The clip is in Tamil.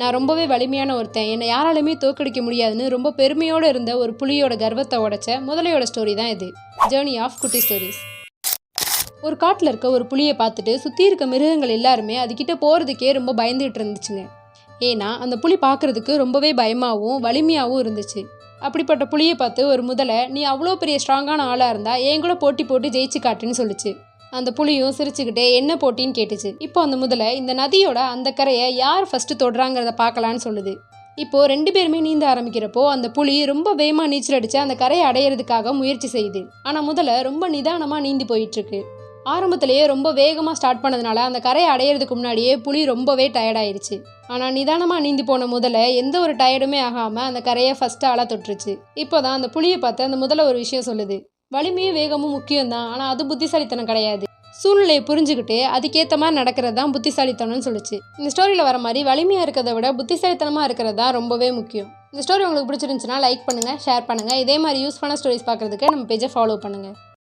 நான் ரொம்பவே வலிமையான ஒருத்தன். என்னை யாராலுமே தோக்கடிக்க முடியாதுன்னு ரொம்ப பெருமையோடு இருந்த ஒரு புலியோட கர்வத்தை உடைச்ச முதலையோட ஸ்டோரி தான் இது. ஜேர்னி ஆஃப் குட்டி ஸ்டோரிஸ் ஒரு காட்டில் இருக்க ஒரு புளியை பார்த்துட்டு சுற்றி இருக்க மிருகங்கள் எல்லாருமே அதுக்கிட்ட போகிறதுக்கே ரொம்ப பயந்துகிட்டு இருந்துச்சுங்க. ஏன்னா அந்த புலி பார்க்குறதுக்கு ரொம்பவே பயமாகவும் வலிமையாகவும் இருந்துச்சு. அப்படிப்பட்ட புளியை பார்த்து ஒரு முதலை நீ அவ்வளோ பெரிய ஸ்ட்ராங்கான ஆளாக இருந்தால் என் கூட போட்டி போட்டு ஜெயிச்சு காட்டுன்னு சொல்லிச்சு. அந்த புலியும் சிரிச்சுக்கிட்டே என்ன போட்டின்னு கேட்டுச்சு. இப்போ அந்த முதல இந்த நதியோட அந்த கரையை யார் ஃபஸ்ட்டு தொடுறாங்கிறத பார்க்கலான்னு சொல்லுது. இப்போ ரெண்டு பேருமே நீந்த ஆரம்பிக்கிறப்போ அந்த புலி ரொம்ப வேகமாக நீச்சல் அடிச்சு அந்த கரையை அடையிறதுக்காக முயற்சி செய்யுது. ஆனால் முதல்ல ரொம்ப நிதானமாக நீந்தி போயிட்டு இருக்கு ஆரம்பத்திலேயே ரொம்ப வேகமாக ஸ்டார்ட் பண்ணதுனால அந்த கரையை அடையிறதுக்கு முன்னாடியே புலி ரொம்பவே டயர்டாயிருச்சு ஆனால் நிதானமாக நீந்தி போன முதல்ல எந்த ஒரு டயர்டுமே ஆகாமல் அந்த கரையை ஃபஸ்ட்டு ஆளாக தொட்டுருச்சு. இப்போ தான் அந்த புளியை பார்த்து அந்த முதல்ல ஒரு விஷயம் சொல்லுது. வலிமையும் வேகமும் முக்கியம்தான். ஆனால் அது புத்திசாலித்தனம் கிடையாது. சூழ்நிலையை புரிஞ்சுக்கிட்டு அதுக்கேற்ற மாதிரி நடக்கிறது தான் புத்திசாலித்தனம்னு சொல்லிச்சு. இந்த ஸ்டோரியில் வர மாதிரி வலிமையாக இருக்கிறத விட புத்திசாலித்தனமாக இருக்கிறது தான் ரொம்பவே முக்கியம். இந்த ஸ்டோரி உங்களுக்கு பிடிச்சிருந்துச்சுன்னா லைக் பண்ணுங்கள் ஷேர் பண்ணுங்கள் இதே மாதிரி யூஸ்ஃபுல்லான ஸ்டோரிஸ் பார்க்குறதுக்கு நம்ம பேஜை ஃபாலோ பண்ணுங்கள்